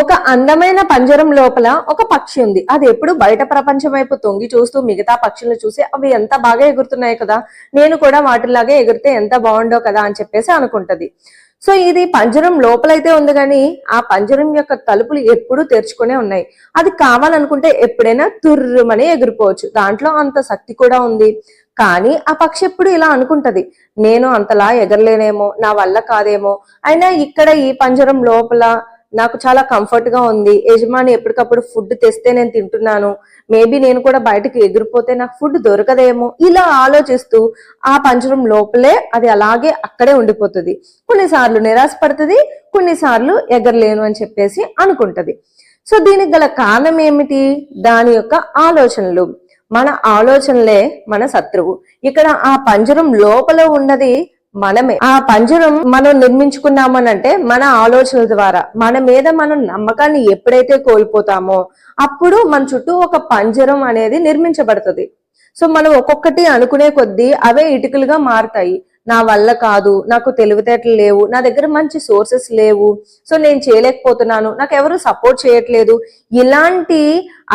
ఒక అందమైన పంజరం లోపల ఒక పక్షి ఉంది. అది ఎప్పుడు బయట ప్రపంచం వైపు తొంగి చూస్తూ మిగతా పక్షులను చూసి అవి ఎంత బాగా ఎగురుతున్నాయి కదా నేను కూడా వాటిలాగే ఎగిరితే ఎంత బాగుండో కదా అని చెప్పేసి అనుకుంటది. సో ఇది పంజరం లోపలైతే ఉంది కానీ ఆ పంజరం యొక్క తలుపులు ఎప్పుడూ తెరుచుకునే ఉన్నాయి. అది కావాలనుకుంటే ఎప్పుడైనా తుర్రుమని ఎగిరిపోవచ్చు. దాంట్లో అంత శక్తి కూడా ఉంది. కానీ ఆ పక్షి ఎప్పుడు ఇలా అనుకుంటది. నేను అంతలా ఎగరలేనేమో నా వల్ల కాదేమో అయినా ఇక్కడ ఈ పంజరం లోపల నాకు చాలా కంఫర్ట్గా ఉంది. యజమాని ఎప్పటికప్పుడు ఫుడ్ తెస్తే నేను తింటున్నాను. మేబీ నేను కూడా బయటకు ఎగిరిపోతే నాకు ఫుడ్ దొరకదేమో. ఇలా ఆలోచిస్తూ ఆ పంజరం లోపలే అది అలాగే అక్కడే ఉండిపోతుంది. కొన్నిసార్లు నిరాశపడుతుంది కొన్నిసార్లు ఎగరలేను అని చెప్పేసి అనుకుంటది. సో దీనికి గల కారణం ఏమిటి? దాని యొక్క ఆలోచనలు. మన ఆలోచనలే మన శత్రువు. ఇక్కడ ఆ పంజరం లోపల ఉన్నది మనమే. ఆ పంజరం మనం నిర్మించుకున్నామనంటే మన ఆలోచనల ద్వారా మన మీద మనం నమ్మకాన్ని ఎప్పుడైతే కోల్పోతామో అప్పుడు మన చుట్టూ ఒక పంజరం అనేది నిర్మించబడుతుంది. సో మనం ఒక్కొక్కటి అనుకునే కొద్దీ అవే ఇటుకలుగా మారుతాయి. నా వల్ల కాదు నాకు తెలివితేటలు లేవు నా దగ్గర మంచి సోర్సెస్ లేవు సో నేను చేయలేకపోతున్నాను నాకు ఎవరు సపోర్ట్ చేయట్లేదు. ఇలాంటి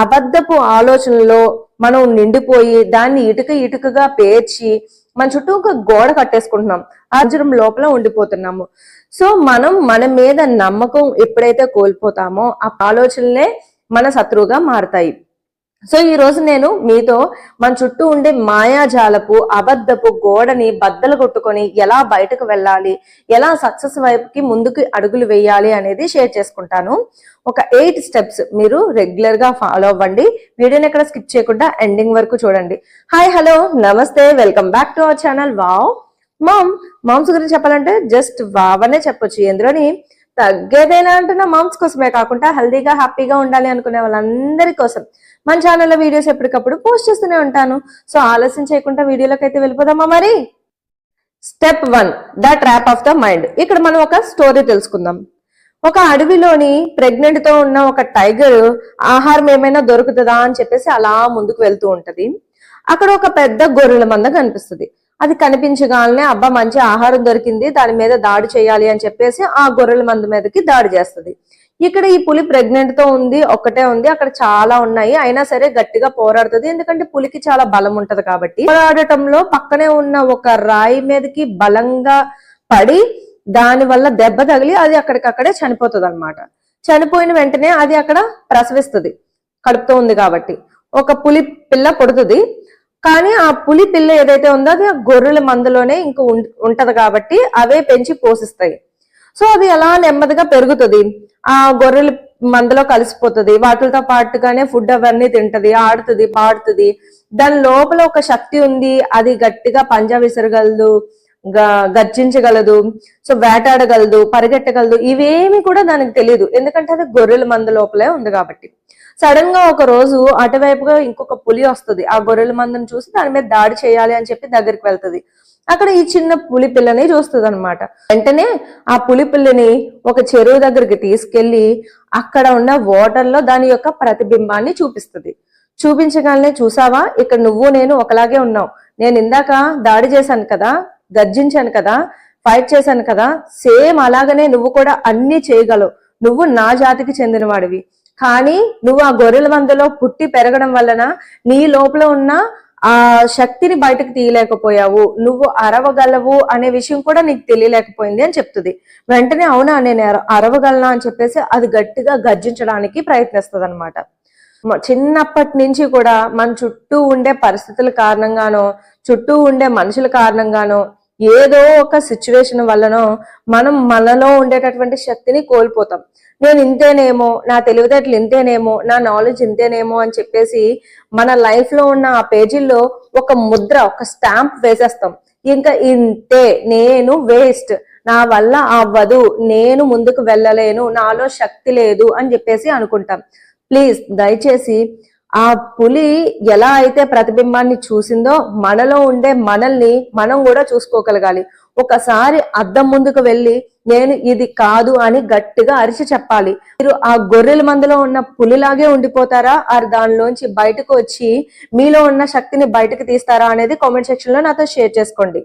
అబద్ధపు ఆలోచనలో మనం నిండిపోయి దాన్ని ఇటుక ఇటుకగా పేర్చి మన చుట్టూ ఒక గోడ కట్టేసుకుంటున్నాం. అర్జునం లోపల ఉండిపోతున్నాము. సో మనం మన మీద నమ్మకం ఎప్పుడైతే కోల్పోతామో ఆ ఆలోచనలే మన శత్రువుగా మారతాయి. సో ఈ రోజు నేను మీతో మన చుట్టూ ఉండే మాయాజాలపు అబద్ధపు గోడని బద్దలు కొట్టుకొని ఎలా బయటకు వెళ్ళాలి ఎలా సక్సెస్ వైపుకి ముందుకు అడుగులు వేయాలి అనేది షేర్ చేసుకుంటాను. ఒక ఎయిట్ స్టెప్స్ మీరు రెగ్యులర్గా ఫాలో అవ్వండి. వీడియోని ఎక్కడ స్కిప్ చేయకుండా ఎండింగ్ వరకు చూడండి. Hi hello namaste welcome back to our channel. Wow. Mom moms గురించి చెప్పాలంటే జస్ట్ వావ్ అనే చెప్పొచ్చు. ఎందులోని తగ్గేదేనా అంటున్నా మామ్స్ కోసమే కాకుండా హెల్దీగా హ్యాపీగా ఉండాలి అనుకునే వాళ్ళందరి కోసం మన ఛానల్లో వీడియోస్ ఎప్పటికప్పుడు పోస్ట్ చేస్తూనే ఉంటాను. సో ఆలస్యం చేయకుండా వీడియోలోకి అయితే వెళ్ళిపోదామా మరి? Step one the trap of the mind ఇక్కడ మనం ఒక స్టోరీ తెలుసుకుందాం. ఒక అడవిలోని ప్రెగ్నెంట్తో ఉన్న ఒక టైగర్ ఆహారం ఏమైనా దొరుకుతుందా అని చెప్పేసి అలా ముందుకు వెళ్తూ ఉంటది. అక్కడ ఒక పెద్ద గొర్రెల మంద కనిపిస్తుంది. అది కనిపించగానే అబ్బా మంచి ఆహారం దొరికింది దాని మీద దాడి చేయాలి అని చెప్పేసి ఆ గొర్రెల మంద మీదకి దాడి చేస్తుంది. ఇక్కడ ఈ పులి ప్రెగ్నెంట్తో ఉంది ఒక్కటే ఉంది అక్కడ చాలా ఉన్నాయి. అయినా సరే గట్టిగా పోరాడుతుంది ఎందుకంటే పులికి చాలా బలం ఉంటది కాబట్టి. పోరాడటంలో పక్కనే ఉన్న ఒక రాయి మీదకి బలంగా పడి దాని వల్ల దెబ్బ తగిలి అది అక్కడికక్కడే చనిపోతుంది అనమాట చనిపోయిన వెంటనే అది అక్కడ ప్రసవిస్తుంది కడుపుతో ఉంది కాబట్టి. ఒక పులి పిల్ల పుడుతుంది కానీ ఆ పులి పిల్ల ఏదైతే ఉందో అది ఆ గొర్రెల మందలోనే ఇంక ఉంటది కాబట్టి అవే పెంచి పోషిస్తాయి. సో అది అలా నెమ్మదిగా పెరుగుతుంది? ఆ గొర్రెల మందలో కలిసిపోతుంది వాటితో పాటుగానే ఫుడ్ అవన్నీ తింటది ఆడుతుంది పాడుతుంది. దాని లోపల ఒక శక్తి ఉంది అది గట్టిగా పంజా విసరగలదు గ- గర్జించగలదు సో వేటాడగలదు పరిగెట్టగలదు ఇవేమి కూడా దానికి తెలియదు ఎందుకంటే అది గొర్రెల మంద లోపలే ఉంది కాబట్టి. సడన్గా ఒక రోజు అటువైపుగా ఇంకొక పులి వస్తుంది. ఆ గొర్రెల మందను చూసి దాని మీద దాడి చేయాలి అని చెప్పి దగ్గరికి వెళ్తుంది. అక్కడ ఈ చిన్న పులి పిల్లని చూస్తుంది అనమాట వెంటనే ఆ పులి పిల్లని ఒక చెరువు దగ్గరికి తీసుకెళ్ళి అక్కడ ఉన్న వాటర్లో దాని యొక్క ప్రతిబింబాన్ని చూపిస్తుంది. చూపించగానే చూసావా? ఇక్కడ నువ్వు నేను ఒకలాగే ఉన్నావు నేను ఇందాక దాడి చేశాను కదా గర్జించాను కదా ఫైట్ చేశాను కదా సేమ్ అలాగనే నువ్వు కూడా అన్ని చేయగలవు. నువ్వు నా జాతికి చెందినవాడివి. కానీ నువ్వు ఆ గొర్రెల మందలో పుట్టి పెరగడం వలన నీ లోపల ఉన్న ఆ శక్తిని బయటకు తీయలేకపోయావు. నువ్వు అరవగలవు అనే విషయం కూడా నీకు తెలియలేకపోయింది అని చెప్తుంది. వెంటనే అవునా నేను అర- అరవగలనా అని చెప్పేసి అది గట్టిగా గర్జించడానికి ప్రయత్నిస్తుంది అనమాట చిన్నప్పటి నుంచి కూడా మన చుట్టూ ఉండే పరిస్థితుల కారణంగానో చుట్టూ ఉండే మనుషుల కారణంగానో ఏదో ఒక సిచ్యువేషన్ వల్లనో మనం మనలో ఉండేటటువంటి శక్తిని కోల్పోతాం. నేను ఇంతేనేమో నా తెలివితేటలు ఇంతేనేమో నా నాలెడ్జ్ ఇంతేనేమో అని చెప్పేసి మన లైఫ్లో ఉన్న ఆ పేజీల్లో ఒక ముద్ర ఒక స్టాంప్ వేసేస్తాం. ఇంకా ఇంతే నేను వేస్ట్ నా వల్ల అవ్వదు నేను ముందుకు వెళ్ళలేను నాలో శక్తి లేదు అని చెప్పేసి అనుకుంటాం. ప్లీజ్ దయచేసి ఆ పులి ఎలా అయితే ప్రతిబింబాన్ని చూసిందో మనలో ఉండే మనల్ని మనం కూడా చూసుకోగలగాలి. ఒకసారి అద్దం ముందుకు వెళ్ళి నేను ఇది కాదు అని గట్టిగా అరిచి చెప్పాలి. మీరు ఆ గొర్రెల మందులో ఉన్న పులిలాగే ఉండిపోతారా? ఆర్ దానిలోంచి బయటకు వచ్చి మీలో ఉన్న శక్తిని బయటకు తీస్తారా అనేది కామెంట్ సెక్షన్లో నాతో షేర్ చేసుకోండి.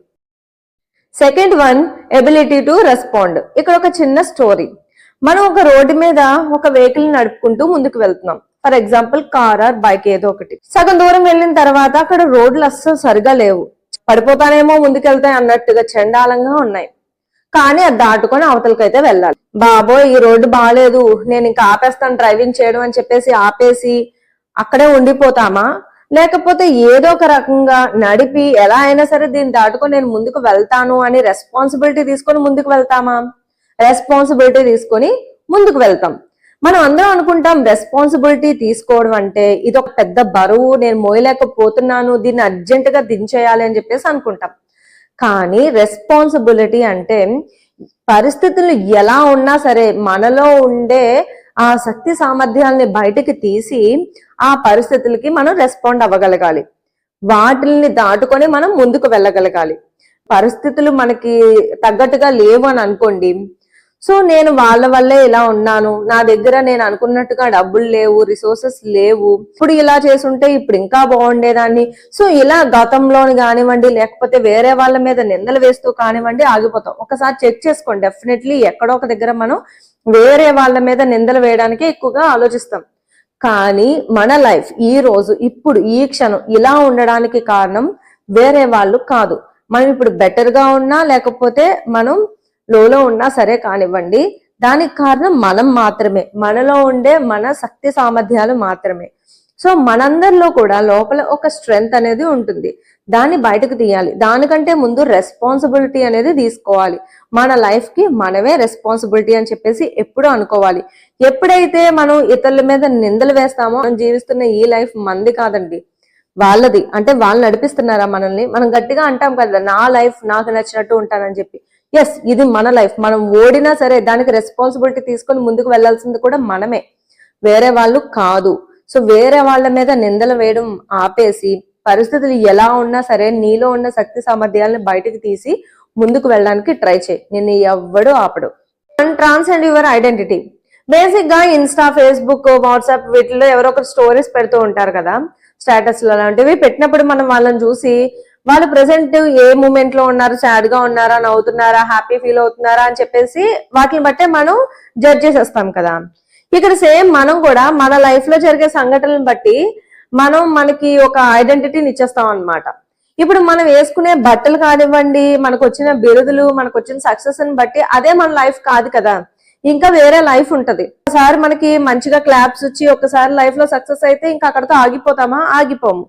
Second one ability to respond. ఇక్కడ ఒక చిన్న స్టోరీ. మనం ఒక రోడ్డు మీద ఒక వెహికల్ నడుపుకుంటూ ముందుకు వెళ్తున్నాం. For example car or bike ఏదో ఒకటి. సగం దూరం వెళ్ళిన తర్వాత అక్కడ రోడ్లు అస్సలు సరిగా లేవు. పడిపోతానేమో ముందుకెళ్తాయి అన్నట్టుగా చండాలంగా ఉన్నాయి. కానీ అది దాటుకొని అవతలకైతే వెళ్ళాలి. బాబోయ్ ఈ రోడ్డు బాగాలేదు నేను ఇంకా ఆపేస్తాను డ్రైవింగ్ చేయడం అని చెప్పేసి ఆపేసి అక్కడే ఉండిపోతామా? లేకపోతే ఏదో ఒక రకంగా నడిపి ఎలా అయినా సరే దీన్ని దాటుకొని నేను ముందుకు వెళ్తాను అని రెస్పాన్సిబిలిటీ తీసుకొని ముందుకు వెళ్తామా? రెస్పాన్సిబిలిటీ తీసుకొని ముందుకు వెళ్తాం. మనం అందరం అనుకుంటాం రెస్పాన్సిబిలిటీ తీసుకోవడం అంటే ఇది ఒక పెద్ద బరువు నేను మోయలేకపోతున్నాను దీన్ని అర్జెంట్గా దించేయాలి అని చెప్పేసి అనుకుంటాం. కానీ రెస్పాన్సిబిలిటీ అంటే పరిస్థితులు ఎలా ఉన్నా సరే మనలో ఉండే ఆ శక్తి సామర్థ్యాలని బయటకు తీసి ఆ పరిస్థితులకి మనం రెస్పాండ్ అవ్వగలగాలి. వాటిల్ని దాటుకొని మనం ముందుకు వెళ్ళగలగాలి. పరిస్థితులు మనకి తగ్గట్టుగా లేవు అని అనుకోండి సో నేను వాళ్ళ వల్లే ఇలా ఉన్నాను. నా దగ్గర నేను అనుకున్నట్టుగా డబ్బులు లేవు రిసోర్సెస్ లేవు. ఇప్పుడు ఇలా చేసుంటే ఇప్పుడు ఇంకా బాగుండేదాన్ని. సో ఇలా గతంలోని కానివ్వండి లేకపోతే వేరే వాళ్ళ మీద నిందలు వేస్తూ కానివ్వండి ఆగిపోతాం. ఒకసారి చెక్ చేసుకోండి. డెఫినెట్లీ ఎక్కడో ఒక దగ్గర మనం వేరే వాళ్ళ మీద నిందలు వేయడానికే ఎక్కువగా ఆలోచిస్తాం. కానీ మన లైఫ్ ఈ రోజు ఇప్పుడు ఈ క్షణం ఇలా ఉండడానికి కారణం వేరే వాళ్ళు కాదు. మనం ఇప్పుడు బెటర్గా ఉన్నా లేకపోతే మనం లోలో ఉన్నా సరే కానివ్వండి. దానికి కారణం మనం మాత్రమే. మనలో ఉండే మన శక్తి సామర్థ్యాలు మాత్రమే. సో మనందరిలో కూడా లోపల ఒక స్ట్రెంగ్త్ అనేది ఉంటుంది. దాన్ని బయటకు తీయాలి. దానికంటే ముందు రెస్పాన్సిబిలిటీ అనేది తీసుకోవాలి. మన లైఫ్కి మనమే రెస్పాన్సిబిలిటీ అని చెప్పేసి ఎప్పుడు అనుకోవాలి. ఎప్పుడైతే మనం ఇతరుల మీద నిందలు వేస్తామో మనం జీవిస్తున్న ఈ లైఫ్ మంది కాదండి. వాళ్ళది. అంటే వాళ్ళు నడిపిస్తున్నారా మనల్ని? మనం గట్టిగా అంటాం కదా నా లైఫ్ నాకు నచ్చినట్టు ఉంటానని చెప్పి. ఎస్ ఇది మన లైఫ్ మనం ఓడినా సరే దానికి రెస్పాన్సిబిలిటీ తీసుకొని ముందుకు వెళ్ళాల్సింది కూడా మనమే. వేరే వాళ్ళు కాదు. సో వేరే వాళ్ళ మీద నిందలు వేయడం ఆపేసి పరిస్థితులు ఎలా ఉన్నా సరే నీలో ఉన్న శక్తి సామర్థ్యాలను బయటకు తీసి ముందుకు వెళ్ళడానికి ట్రై చేయి. నిన్ను ఎవ్వడు ఆపడు. ట్రాన్సెండ్ యువర్ ఐడెంటిటీ బేసిక్గా ఇన్స్టా ఫేస్బుక్ వాట్సాప్ వీటిలో ఎవరో ఒకరు స్టోరీస్ పెడుతూ ఉంటారు కదా. స్టేటస్ అలాంటివి పెట్టినప్పుడు మనం వాళ్ళని చూసి వాళ్ళు ప్రెసెంట్ ఏ మూమెంట్లో ఉన్నారు సాడ్గా ఉన్నారా నవ్వుతున్నారా హ్యాపీ ఫీల్ అవుతున్నారా అని చెప్పేసి వాటిని బట్టే మనం జడ్జ్ చేసేస్తాం కదా. ఇక్కడ సేమ్ మనం కూడా మన లైఫ్లో జరిగే సంఘటనలను బట్టి మనం మనకి ఒక ఐడెంటిటీని ఇచ్చేస్తాం అన్నమాట. ఇప్పుడు మనం వేసుకునే బట్టలు కానివ్వండి మనకు వచ్చిన బిరుదులు మనకు వచ్చిన సక్సెస్ని బట్టి అదే మన లైఫ్ కాదు కదా. ఇంకా వేరే లైఫ్ ఉంటది. ఒకసారి మనకి మంచిగా క్లాప్స్ వచ్చి ఒకసారి లైఫ్లో సక్సెస్ అయితే ఇంకా అక్కడతో ఆగిపోతామా? ఆగిపోము.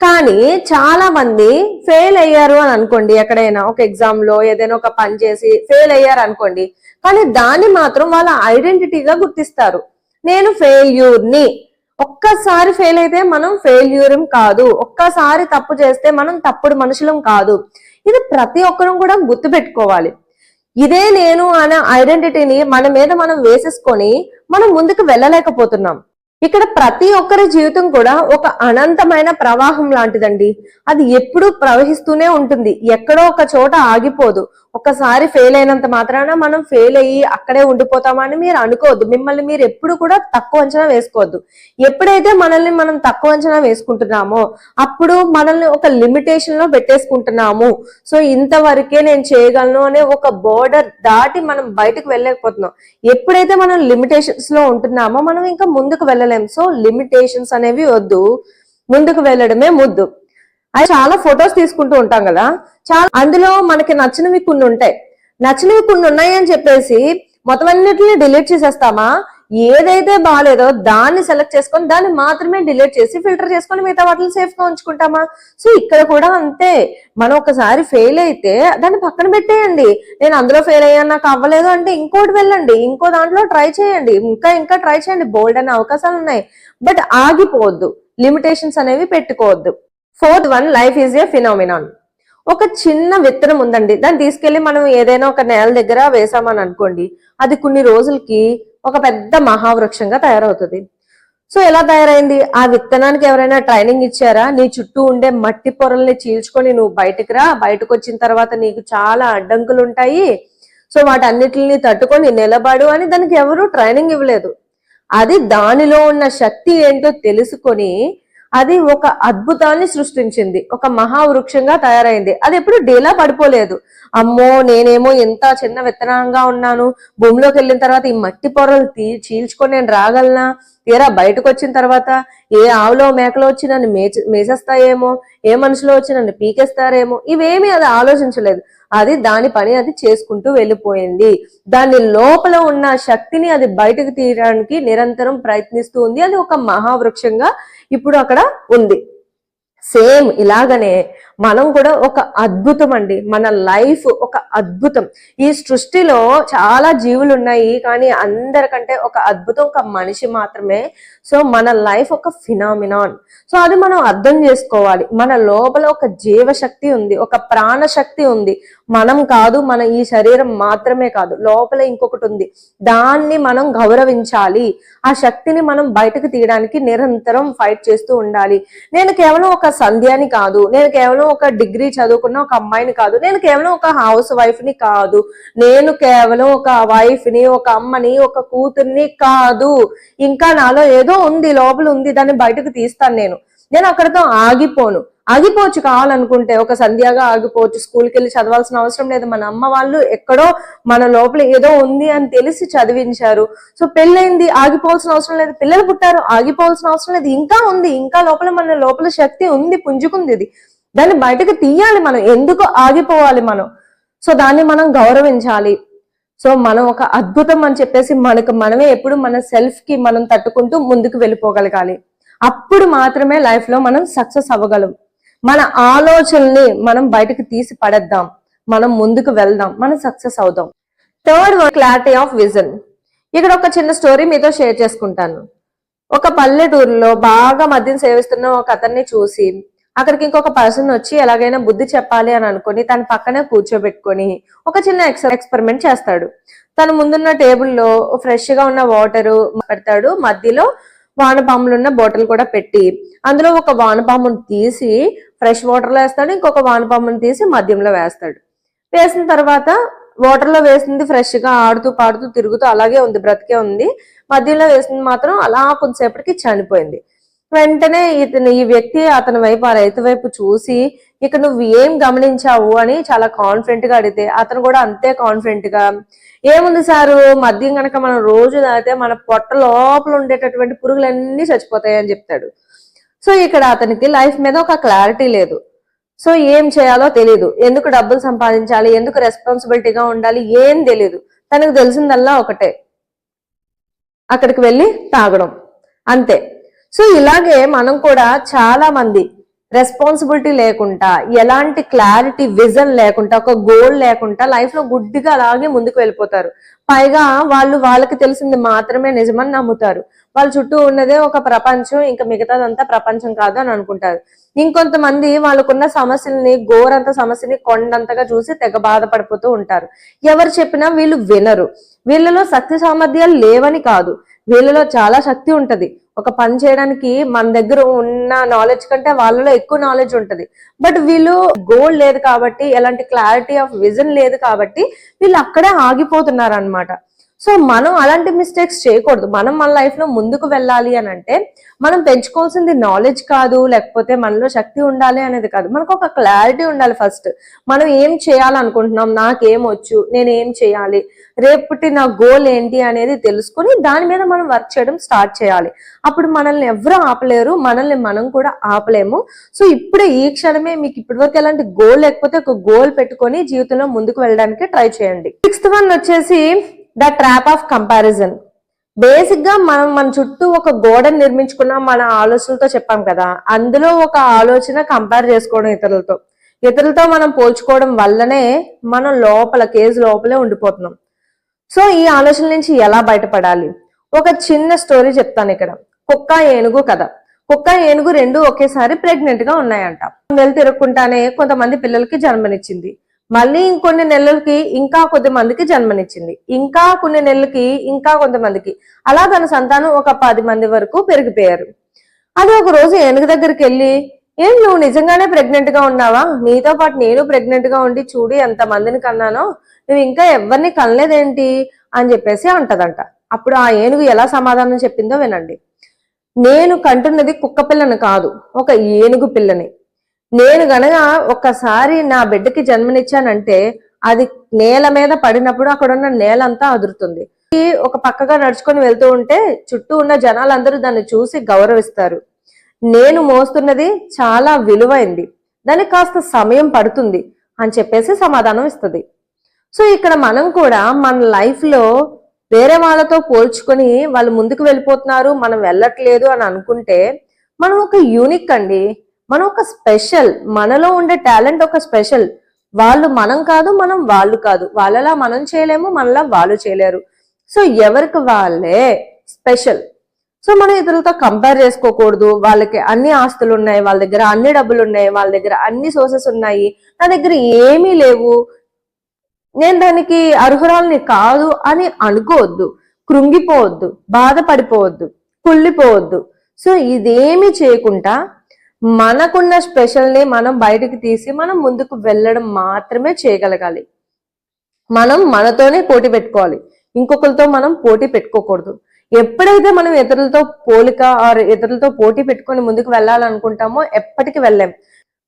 కానీ చాలా మంది ఫెయిల్ అయ్యారు అని అనుకోండి. ఎక్కడైనా ఒక ఎగ్జామ్లో ఏదైనా ఒక పని చేసి ఫెయిల్ అయ్యారు అనుకోండి. కానీ దాన్ని మాత్రం వాళ్ళ ఐడెంటిటీగా గుర్తిస్తారు. నేను ఫెయిల్యూర్ని. ఒక్కసారి ఫెయిల్ అయితే మనం ఫెయిల్యూరం కాదు. ఒక్కసారి తప్పు చేస్తే మనం తప్పుడు మనుషులం కాదు. ఇది ప్రతి ఒక్కరం కూడా గుర్తు పెట్టుకోవాలి ఇదే నేను అనే ఐడెంటిటీని మన మీద మనం వేసేసుకొని మనం ముందుకు వెళ్ళలేకపోతున్నాం. ఇక్కడ ప్రతి ఒక్కరి జీవితం కూడా ఒక అనంతమైన ప్రవాహం లాంటిదండి. అది ఎప్పుడూ ప్రవహిస్తూనే ఉంటుంది. ఎక్కడో ఒక చోట ఆగిపోదు. ఒక్కసారి ఫెయిల్ అయినంత మాత్రాన మనం ఫెయిల్ అయ్యి అక్కడే ఉండిపోతామని మీరు అనుకోవద్దు. మిమ్మల్ని మీరు ఎప్పుడు కూడా తక్కువ అంచనా వేసుకోవద్దు. ఎప్పుడైతే మనల్ని మనం తక్కువ అంచనా వేసుకుంటున్నామో అప్పుడు మనల్ని ఒక లిమిటేషన్లో పెట్టేసుకుంటున్నాము. సో ఇంతవరకే నేను చేయగలను అనే ఒక బోర్డర్ దాటి మనం బయటకు వెళ్ళలేకపోతున్నాం. ఎప్పుడైతే మనం లిమిటేషన్స్లో ఉంటున్నామో మనం ఇంకా ముందుకు వెళ్ళలేము సో లిమిటేషన్స్ అనేవి వద్దు. ముందుకు వెళ్ళడమే ముద్దు. అది చాలా ఫొటోస్ తీసుకుంటూ ఉంటాం కదా. చాలా అందులో మనకి నచ్చినవి కొన్ని ఉంటాయి. నచ్చినవి కొన్ని ఉన్నాయి అని చెప్పేసి మొత్తం అన్నిటిని డిలీట్ చేసేస్తామా? ఏదైతే బాగాలేదో దాన్ని సెలెక్ట్ చేసుకొని దాన్ని మాత్రమే డిలీట్ చేసి ఫిల్టర్ చేసుకొని మిగతా వాటిని సేఫ్గా ఉంచుకుంటామా? సో ఇక్కడ కూడా అంతే. మనం ఒకసారి ఫెయిల్ అయితే దాన్ని పక్కన పెట్టేయండి. నేను అందులో ఫెయిల్ అయ్యాను నాకు అవ్వలేదు అంటే ఇంకోటి వెళ్ళండి. ఇంకో దాంట్లో ట్రై చేయండి. ఇంకా ఇంకా ట్రై చేయండి. బోల్డ్ అనే అవకాశాలు ఉన్నాయి. బట్ ఆగిపోవద్దు. లిమిటేషన్స్ అనేవి పెట్టుకోవద్దు. Fourth one life is a phenomenon. ఒక చిన్న విత్తనం ఉందండి. దాన్ని తీసుకెళ్ళి మనం ఏదైనా ఒక నేల దగ్గర వేసామని అనుకోండి అది కొన్ని రోజులకి ఒక పెద్ద మహావృక్షంగా తయారవుతుంది. సో ఎలా తయారైంది? ఆ విత్తనానికి ఎవరైనా ట్రైనింగ్ ఇచ్చారా? నీ చుట్టూ ఉండే మట్టి పొరల్ని చీల్చుకొని నువ్వు బయటకు రా బయటకు వచ్చిన తర్వాత నీకు చాలా అడ్డంకులు ఉంటాయి. సో వాటన్నిటిని తట్టుకొని నిలబడు అని దానికి ఎవరు ట్రైనింగ్ ఇవ్వలేదు. అది దానిలో ఉన్న శక్తి ఏంటో తెలుసుకొని అది ఒక అద్భుతాన్ని సృష్టించింది. ఒక మహావృక్షంగా తయారైంది. అది ఎప్పుడు డీలా పడిపోలేదు. అమ్మో నేనేమో ఎంత చిన్న విత్తనంగా ఉన్నాను. భూమిలోకి వెళ్ళిన తర్వాత ఈ మట్టి పొరలు తీ చీల్చుకొని నేను రాగలనా? తీరా బయటకు వచ్చిన తర్వాత ఏ ఆవులో మేకలో వచ్చి నన్ను మేచ మేసేస్తాయేమో? ఏ మనుషులో వచ్చి నన్ను పీకేస్తారేమో? ఇవేమీ అది ఆలోచించలేదు. అది దాని పని అది చేసుకుంటూ వెళ్ళిపోయింది. దాని లోపల ఉన్న శక్తిని అది బయటకు తీయడానికి నిరంతరం ప్రయత్నిస్తూ ఉంది. అది ఒక మహావృక్షంగా ఇప్పుడు అక్కడ ఉంది. సేమ్ ఇలాగనే మనం కూడా ఒక అద్భుతం అండి మన లైఫ్ ఒక అద్భుతం. ఈ సృష్టిలో చాలా జీవులు ఉన్నాయి కానీ అందరికంటే ఒక అద్భుతం ఒక మనిషి మాత్రమే. సో మన లైఫ్ ఒక ఫినామినాన్. సో అది మనం అర్థం చేసుకోవాలి. మన లోపల ఒక జీవశక్తి ఉంది ఒక ప్రాణశక్తి ఉంది. మనం కాదు మన ఈ శరీరం మాత్రమే కాదు లోపల ఇంకొకటి ఉంది. దాన్ని మనం గౌరవించాలి. ఆ శక్తిని మనం బయటకు తీయడానికి నిరంతరం ఫైట్ చేస్తూ ఉండాలి. నేను కేవలం ఒక సంధ్యాని కాదు నేను కేవలం ఒక డిగ్రీ చదువుకున్న ఒక అమ్మాయిని కాదు. నేను కేవలం ఒక హౌస్ వైఫ్ని కాదు. నేను కేవలం ఒక వైఫ్ని ఒక అమ్మని ఒక కూతుర్ని కాదు. ఇంకా నాలో ఏదో ఉంది లోపల ఉంది దాన్ని బయటకు తీస్తాను నేను. నేను అక్కడితో ఆగిపోను. ఆగిపోవచ్చు కావాలనుకుంటే ఒక సంధ్యాగా ఆగిపోవచ్చు స్కూల్కి వెళ్ళి చదవాల్సిన అవసరం లేదు. మన అమ్మ వాళ్ళు ఎక్కడో మన లోపల ఏదో ఉంది అని తెలిసి చదివించారు. సో పెళ్ళైంది ఆగిపోవాల్సిన అవసరం లేదు. పిల్లలు పుట్టారు ఆగిపోవాల్సిన అవసరం లేదు. ఇంకా ఉంది ఇంకా లోపల మన లోపల శక్తి ఉంది పుంజుకుంది ఇది. దాన్ని బయటకు తీయాలి మనం. ఎందుకు ఆగిపోవాలి మనం? సో దాన్ని మనం గౌరవించాలి. సో మనం ఒక అద్భుతం అని చెప్పేసి మనకు మనమే ఎప్పుడు మన సెల్ఫ్కి మనం తట్టుకుంటూ ముందుకు వెళ్ళిపోగలగాలి. అప్పుడు మాత్రమే లైఫ్లో మనం సక్సెస్ అవ్వగలం. మన ఆలోచనల్ని మనం బయటకు తీసి పడేద్దాం. మనం ముందుకు వెళ్దాం. మనం సక్సెస్ అవుదాం. Third one clarity of vision. ఇక్కడ ఒక చిన్న స్టోరీ మీతో షేర్ చేసుకుంటాను. ఒక పల్లెటూరులో బాగా మద్యం సేవిస్తున్న ఒక అతన్ని చూసి అక్కడికి ఇంకొక పర్సన్ వచ్చి ఎలాగైనా బుద్ధి చెప్పాలి అని అనుకుని తన పక్కనే కూర్చోబెట్టుకొని ఒక చిన్న ఎక్స్ ఎక్స్పెరిమెంట్ చేస్తాడు. తన ముందున్న టేబుల్లో ఫ్రెష్గా ఉన్న వాటర్ పెడతాడు. మధ్యలో వానపాములు ఉన్న బాటిల్ కూడా పెట్టి అందులో ఒక వానపామును తీసి ఫ్రెష్ వాటర్లో వేస్తాడు. ఇంకొక వానపామును తీసి మద్యంలో వేస్తాడు. వేసిన తర్వాత వాటర్లో వేసింది ఫ్రెష్గా ఆడుతూ పాడుతూ తిరుగుతూ అలాగే ఉంది బ్రతికే ఉంది. మద్యంలో వేసింది మాత్రం అలా కొంతసేపటికి చనిపోయింది. వెంటనే ఇతను ఈ వ్యక్తి అతని వైపు ఆ రైతు వైపు చూసి ఇక నువ్వు ఏం గమనించావు? అని చాలా కాన్ఫిడెంట్గా అడిగితే అతను కూడా అంతే కాన్ఫిడెంట్గా ఏముంది సారు మద్యం కనుక మనం రోజు తాగితే మన పొట్ట లోపల ఉండేటటువంటి పురుగులన్నీ చచ్చిపోతాయి అని చెప్తాడు. సో ఇక్కడ అతనికి లైఫ్ మీద ఒక క్లారిటీ లేదు. సో ఏం చేయాలో తెలియదు ఎందుకు డబ్బులు సంపాదించాలి? ఎందుకు రెస్పాన్సిబిలిటీగా ఉండాలి? ఏం తెలియదు తనకు తెలిసిందల్లా ఒకటే. అక్కడికి వెళ్ళి తాగడం. అంతే. సో ఇలాగే మనం కూడా చాలా మంది రెస్పాన్సిబిలిటీ లేకుండా ఎలాంటి క్లారిటీ విజన్ లేకుండా ఒక గోల్ లేకుండా లైఫ్లో గుడ్డిగా అలాగే ముందుకు వెళ్ళిపోతారు. పైగా వాళ్ళు వాళ్ళకి తెలిసింది మాత్రమే నిజమని నమ్ముతారు. వాళ్ళ చుట్టూ ఉన్నదే ఒక ప్రపంచం ఇంకా మిగతాదంతా ప్రపంచం కాదు అని అనుకుంటారు. ఇంకొంతమంది వాళ్ళకున్న సమస్యల్ని గోరంత సమస్యని కొండంతగా చూసి తెగ బాధపడిపోతూ ఉంటారు. ఎవరు చెప్పినా వీళ్ళు వినరు. వీళ్ళలో శక్తి సామర్థ్యాలు లేవని కాదు. వీళ్ళలో చాలా శక్తి ఉంటది. ఒక పని చేయడానికి మన దగ్గర ఉన్న నాలెడ్జ్ కంటే వాళ్ళలో ఎక్కువ నాలెడ్జ్ ఉంటది. బట్ వీళ్ళు గోల్ లేదు కాబట్టి ఎలాంటి క్లారిటీ ఆఫ్ విజన్ లేదు కాబట్టి వీళ్ళు అక్కడే ఆగిపోతున్నారు అనమాట సో మనం అలాంటి మిస్టేక్స్ చేయకూడదు. మనం మన లైఫ్లో ముందుకు వెళ్ళాలి అని అంటే మనం పెంచుకోవాల్సింది నాలెడ్జ్ కాదు లేకపోతే మనలో శక్తి ఉండాలి అనేది కాదు. మనకు ఒక క్లారిటీ ఉండాలి ఫస్ట్ మనం ఏం చేయాలనుకుంటున్నాం? నాకేం వచ్చు? నేను ఏం చేయాలి? రేపటి నా గోల్ ఏంటి అనేది తెలుసుకొని దాని మీద మనం వర్క్ చేయడం స్టార్ట్ చేయాలి. అప్పుడు మనల్ని ఎవరు ఆపలేరు? మనల్ని మనం కూడా ఆపలేము. సో ఇప్పుడే ఈ క్షణమే మీకు ఇప్పటివరకు ఎలాంటి గోల్ లేకపోతే ఒక గోల్ పెట్టుకొని జీవితంలో ముందుకు వెళ్ళడానికి ట్రై చేయండి. సిక్స్త్ వన్ వచ్చేసి ద ట్రాప్ ఆఫ్ కంపారిజన్. బేసిక్గా మనం మన చుట్టూ ఒక గోడను నిర్మించుకున్నాం మన ఆలోచనలతో చెప్పాం కదా అందులో ఒక ఆలోచన కంపేర్ చేసుకోవడం ఇతరులతో. ఇతరులతో మనం పోల్చుకోవడం వల్లనే మనం లోపల కేజ్ లోపలే ఉండిపోతున్నాం. సో ఈ ఆలోచన నుంచి ఎలా బయటపడాలి? ఒక చిన్న స్టోరీ చెప్తాను ఇక్కడ. కుక్క ఏనుగు కథ. కుక్క ఏనుగు రెండు ఒకేసారి ప్రెగ్నెంట్గా ఉన్నాయంట. నెల తిరుక్కుంటానే కొంతమంది పిల్లలకి జన్మనిచ్చింది. మళ్ళీ ఇంకొన్ని నెలలకి ఇంకా కొద్ది మందికి జన్మనిచ్చింది. ఇంకా కొన్ని నెలలకి ఇంకా కొంతమందికి. అలా తన సంతానం ఒక పది మంది వరకు పెరిగిపోయారు. అది ఒక రోజు ఏనుగు దగ్గరికి వెళ్ళి ఏం నువ్వు నిజంగానే ప్రెగ్నెంట్గా ఉన్నావా? నీతో పాటు నేను ప్రెగ్నెంట్గా ఉండి చూడు ఎంత మందిని కన్నానో. నువ్వు ఇంకా ఎవరిని కనలేదేంటి? అని చెప్పేసి అంటదంట. అప్పుడు ఆ ఏనుగు ఎలా సమాధానం చెప్పిందో వినండి. నేను కంటున్నది కుక్క పిల్లని కాదు ఒక ఏనుగు పిల్లని. నేను గనక ఒక్కసారి నా బిడ్డకి జన్మనిచ్చానంటే అది నేల మీద పడినప్పుడు అక్కడ ఉన్న నేల అంతా అదురుతుంది ఒక పక్కగా నడుచుకొని వెళ్తూ ఉంటే చుట్టూ ఉన్న జనాలందరూ దాన్ని చూసి గౌరవిస్తారు. నేను మోస్తున్నది చాలా విలువైంది. దానికి కాస్త సమయం పడుతుంది అని చెప్పేసి సమాధానం ఇస్తుంది. సో ఇక్కడ మనం కూడా మన లైఫ్లో వేరే వాళ్ళతో పోల్చుకొని వాళ్ళు ముందుకు వెళ్ళిపోతున్నారు మనం వెళ్ళట్లేదు అని అనుకుంటే మనం ఒక యూనిక్ అండి. మనం ఒక స్పెషల్ మనలో ఉండే టాలెంట్ ఒక స్పెషల్. వాళ్ళు మనం కాదు మనం వాళ్ళు కాదు. వాళ్ళలా మనం చేయలేము మనలా వాళ్ళు చేయలేరు. సో ఎవరికి వాళ్ళే స్పెషల్? సో మనం ఇతరులతో కంపేర్ చేసుకోకూడదు. వాళ్ళకి అన్ని ఆస్తులు ఉన్నాయి వాళ్ళ దగ్గర అన్ని డబ్బులు ఉన్నాయి వాళ్ళ దగ్గర అన్ని సోర్సెస్ ఉన్నాయి. నా దగ్గర ఏమీ లేవు. నేను దానికి అర్హురాలని కాదు అని అనుకోవద్దు. కృంగిపోవద్దు బాధపడిపోవద్దు కుళ్ళిపోవద్దు. సో ఇదేమి చేయకుండా మనకున్న స్పెషల్ని మనం బయటకు తీసి మనం ముందుకు వెళ్ళడం మాత్రమే చేయగలగాలి. మనం మనతోనే పోటీ పెట్టుకోవాలి. ఇంకొకరితో మనం పోటీ పెట్టుకోకూడదు. ఎప్పుడైతే మనం ఇతరులతో పోలిక ఆర్ ఇతరులతో పోటీ పెట్టుకొని ముందుకు వెళ్ళాలనుకుంటామో ఎప్పటికి వెళ్ళాం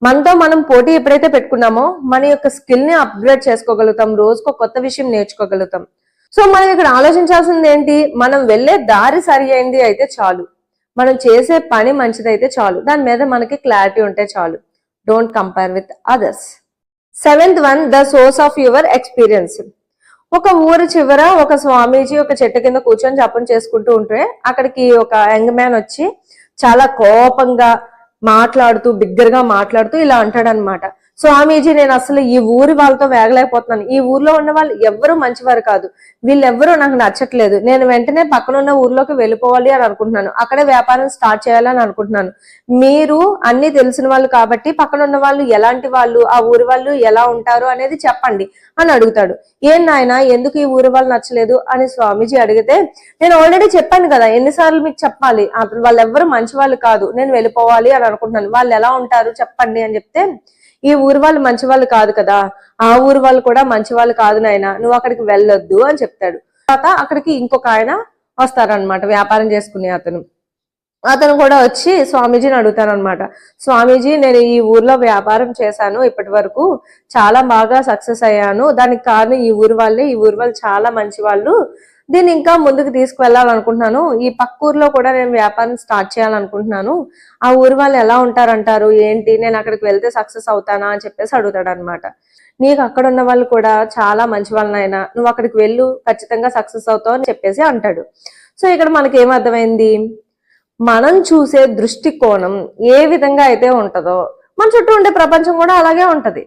మనతో మనం పోటీ ఎప్పుడైతే పెట్టుకున్నామో మన యొక్క స్కిల్ని అప్గ్రేడ్ చేసుకోగలుగుతాం. రోజుకో కొత్త విషయం నేర్చుకోగలుగుతాం. సో మనం ఇక్కడ ఆలోచించాల్సింది ఏంటి? మనం వెళ్ళే దారి సరి అయింది అయితే చాలు. మనం చేసే పని మంచిదైతే చాలు. దాని మీద మనకి క్లారిటీ ఉంటే చాలు. Don't compare with others seventh one the source of your experience ఒక ఊరి చివర ఒక స్వామీజీ ఒక చెట్టు కింద కూర్చొని జపం చేసుకుంటూ ఉంటే అక్కడికి ఒక యంగ్ మ్యాన్ వచ్చి చాలా కోపంగా మాట్లాడుతూ బిగ్గరగా మాట్లాడుతూ ఇలా అంటాడనమాట స్వామీజీ నేను అసలు ఈ ఊరి వాళ్ళతో వేగలేకపోతున్నాను. ఈ ఊర్లో ఉన్న వాళ్ళు ఎవ్వరూ మంచివారు కాదు. వీళ్ళెవ్వరూ నాకు నచ్చట్లేదు. నేను వెంటనే పక్కనున్న ఊర్లోకి వెళ్ళిపోవాలి అని అనుకుంటున్నాను. అక్కడే వ్యాపారం స్టార్ట్ చేయాలని అనుకుంటున్నాను. మీరు అన్ని తెలిసిన వాళ్ళు కాబట్టి పక్కన ఉన్న వాళ్ళు ఎలాంటి వాళ్ళు ఆ ఊరి వాళ్ళు ఎలా ఉంటారు అనేది చెప్పండి అని అడుగుతాడు. ఏం నాయన ఎందుకు ఈ ఊరి వాళ్ళు నచ్చలేదు? అని స్వామీజీ అడిగితే నేను ఆల్రెడీ చెప్పాను కదా ఎన్నిసార్లు మీకు చెప్పాలి? వాళ్ళు ఎవ్వరు మంచి వాళ్ళు కాదు. నేను వెళ్ళిపోవాలి అని అనుకుంటున్నాను. వాళ్ళు ఎలా ఉంటారు? చెప్పండి అని చెప్తే ఈ ఊరు వాళ్ళు మంచి వాళ్ళు కాదు కదా ఆ ఊరు వాళ్ళు కూడా మంచి వాళ్ళు కాదు నాయన నువ్వు అక్కడికి వెళ్ళొద్దు అని చెప్తాడు. తర్వాత అక్కడికి ఇంకొక ఆయన వస్తారనమాట వ్యాపారం చేసుకునే అతను. అతను కూడా వచ్చి స్వామీజీని అడుగుతాను అనమాట స్వామీజీ నేను ఈ ఊర్లో వ్యాపారం చేశాను ఇప్పటి వరకు చాలా బాగా సక్సెస్ అయ్యాను. దానికి కారణం ఈ ఊరు వాళ్ళే. ఈ ఊరు వాళ్ళు చాలా మంచి వాళ్ళు దీన్ని ఇంకా ముందుకు తీసుకువెళ్ళాలనుకుంటున్నాను. ఈ పక్క ఊర్లో కూడా నేను వ్యాపారం స్టార్ట్ చేయాలనుకుంటున్నాను. ఆ ఊరు వాళ్ళు ఎలా ఉంటారంటారు? ఏంటి? నేను అక్కడికి వెళ్తే సక్సెస్ అవుతానా? అని చెప్పేసి అడుగుతాడు అనమాట నీకు అక్కడ ఉన్న వాళ్ళు కూడా చాలా మంచి వాళ్ళనైనా నువ్వు అక్కడికి వెళ్ళు ఖచ్చితంగా సక్సెస్ అవుతావు అని చెప్పేసి అంటాడు. సో ఇక్కడ మనకి ఏం అర్థమైంది? మనం చూసే దృష్టికోణం ఏ విధంగా అయితే ఉంటుందో మన చుట్టూ ఉండే ప్రపంచం కూడా అలాగే ఉంటది.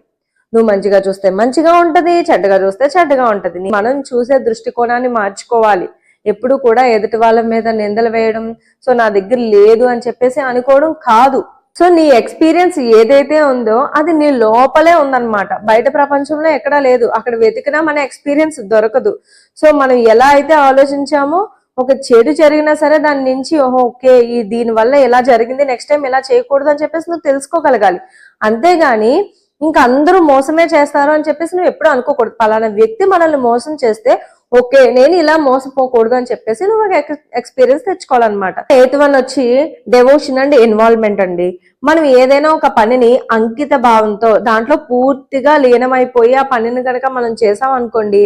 నువ్వు మంచిగా చూస్తే మంచిగా ఉంటది చెడ్డగా చూస్తే చెడ్డగా ఉంటది. మనం చూసే దృష్టికోణాన్ని మార్చుకోవాలి. ఎప్పుడు కూడా ఎదుటి వాళ్ళ మీద నిందలు వేయడం సో నా దగ్గర లేదు అని చెప్పేసి అనుకోవడం కాదు. సో నీ ఎక్స్పీరియన్స్ ఏదైతే ఉందో అది నీ లోపలే ఉందన్నమాట. బయట ప్రపంచంలో ఎక్కడా లేదు. అక్కడ వెతికినా మన ఎక్స్పీరియన్స్ దొరకదు. సో మనం ఎలా అయితే ఆలోచించామో ఒక చెడు జరిగినా సరే దాని నుంచి ఓహో ఓకే ఈ దీని వల్ల ఎలా జరిగింది నెక్స్ట్ టైం ఎలా చేయకూడదు అని చెప్పేసి నువ్వు తెలుసుకోగలగాలి. అంతేగాని ఇంకా అందరూ మోసమే చేస్తారు అని చెప్పేసి నువ్వు ఎప్పుడు అనుకోకూడదు. పలానా వ్యక్తి మనల్ని మోసం చేస్తే ఓకే నేను ఇలా మోసపోకూడదు అని చెప్పేసి నువ్వు ఎక్స్పీరియన్స్ తెచ్చుకోవాలన్నమాట. ఎయిత్ వన్ వచ్చి డెవోషన్ అండ్ ఇన్వాల్వ్మెంట్ అండి. మనం ఏదైనా ఒక పనిని అంకిత భావంతో దాంట్లో పూర్తిగా లీనమైపోయి ఆ పనిని కనుక మనం చేసాం అనుకోండి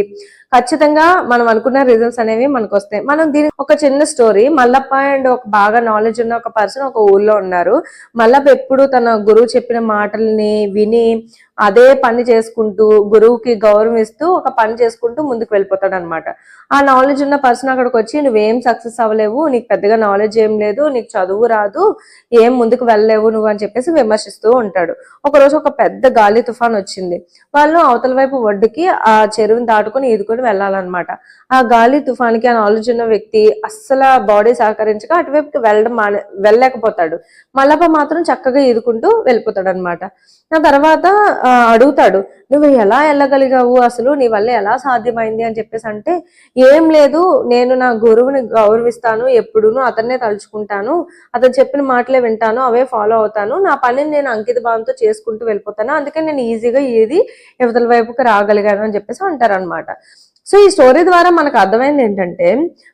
ఖచ్చితంగా మనం అనుకున్న రిజల్ట్స్ అనేవి మనకు వస్తాయి. మనం దీని ఒక చిన్న స్టోరీ మల్లప్ప అండ్ ఒక బాగా నాలెడ్జ్ ఉన్న ఒక పర్సన్ ఒక ఊర్లో ఉన్నారు. మల్లప్ప ఎప్పుడు తన గురువు చెప్పిన మాటల్ని విని అదే పని చేసుకుంటూ గురువుకి గౌరవం ఇస్తూ ఒక పని చేసుకుంటూ ముందుకు వెళ్ళిపోతాడు అనమాట ఆ నాలెడ్జ్ ఉన్న పర్సన్ అక్కడికి వచ్చి నువ్వేం సక్సెస్ అవ్వలేవు నీకు పెద్దగా నాలెడ్జ్ ఏం లేదు నీకు చదువు రాదు ఏం ముందుకు వెళ్ళలేవు నువ్వు అని చెప్పేసి విమర్శిస్తూ ఉంటాడు. ఒక రోజు ఒక పెద్ద గాలి తుఫాన్ వచ్చింది. వాళ్ళు అవతల వైపు ఒడ్డుకి ఆ చెరువుని దాటుకొని ఈదుకొని వెళ్ళాలన్నమాట. ఆ గాలి తుఫాన్కి ఆ నాలెడ్జ్ ఉన్న వ్యక్తి అస్సలు బాడీ సహకరించక అటువైపుకి వెళ్ళడం మానే వెళ్ళలేకపోతాడు. మల్లప్ప మాత్రం చక్కగా ఈదుకుంటూ వెళ్ళిపోతాడు అనమాట ఆ తర్వాత అడుగుతాడు నువ్వు ఎలా వెళ్ళగలిగావు అసలు? నీ వల్ల ఎలా సాధ్యమైంది? అని చెప్పేసి అంటే ఏం లేదు నేను నా గురువుని గౌరవిస్తాను ఎప్పుడూను అతన్నే తలుచుకుంటాను. అతను చెప్పిన మాటలే వింటాను అవే ఫాలో అవుతాను నా పనిని నేను అంకిత భావంతో చేసుకుంటూ వెళ్ళిపోతాను. అందుకే నేను ఈజీగా ఏది యువతల వైపుకి రాగలిగాను అని చెప్పేసి అంటారనమాట సో ఈ స్టోరీ ద్వారా మనకు అర్థమైంది ఏంటంటే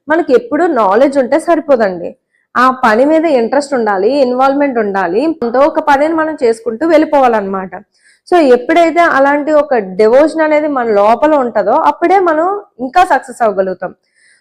మనకి ఎప్పుడు నాలెడ్జ్ ఉంటే సరిపోదండి. ఆ పని మీద ఇంట్రెస్ట్ ఉండాలి ఇన్వాల్వ్మెంట్ ఉండాలి. ఎంతో ఒక పనిని మనం చేసుకుంటూ వెళ్ళిపోవాలన్నమాట. సో ఎప్పుడైతే అలాంటి ఒక డెవోషన్ అనేది మన లోపల ఉంటుందో అప్పుడే మనం ఇంకా సక్సెస్ అవ్వగలుగుతాం.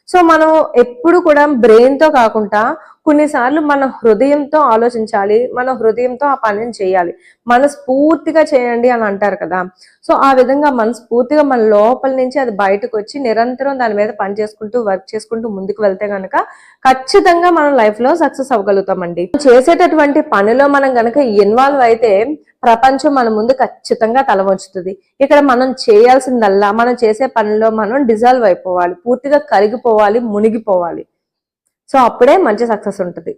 సో మనం ఎప్పుడు కూడా బ్రెయిన్తో కాకుండా కొన్నిసార్లు మన హృదయంతో ఆలోచించాలి మన హృదయంతో ఆ పనిని చేయాలి. మనస్ఫూర్తిగా చేయండి అని అంటారు కదా. సో ఆ విధంగా మనస్ఫూర్తిగా మన లోపల నుంచి అది బయటకు వచ్చి నిరంతరం దాని మీద పని చేసుకుంటూ వర్క్ చేసుకుంటూ ముందుకు వెళ్తే కనుక ఖచ్చితంగా మనం లైఫ్లో సక్సెస్ అవ్వగలుగుతామండి. చేసేటటువంటి పనిలో మనం గనక ఇన్వాల్వ్ అయితే ప్రపంచం మన ముందు ఖచ్చితంగా తల వంచుతుంది. ఇక్కడ మనం చేయాల్సిందల్లా మనం చేసే పనిలో మనం డిజాల్వ్ అయిపోవాలి. పూర్తిగా కరిగిపోవాలి మునిగిపోవాలి. సో అప్పుడే మంచి సక్సెస్ ఉంటుంది.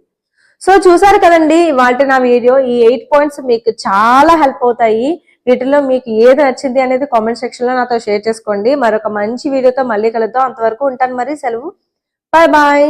సో చూసారు కదండి వాటి నా వీడియో. ఈ ఎయిట్ పాయింట్స్ మీకు చాలా హెల్ప్ అవుతాయి. వీటిలో మీకు ఏది నచ్చింది అనేది కామెంట్ సెక్షన్లో నాతో షేర్ చేసుకోండి. మరొక మంచి వీడియోతో మళ్ళీ కలుద్దాం. అంతవరకు ఉంటాను మరి. సెలవు. Bye bye.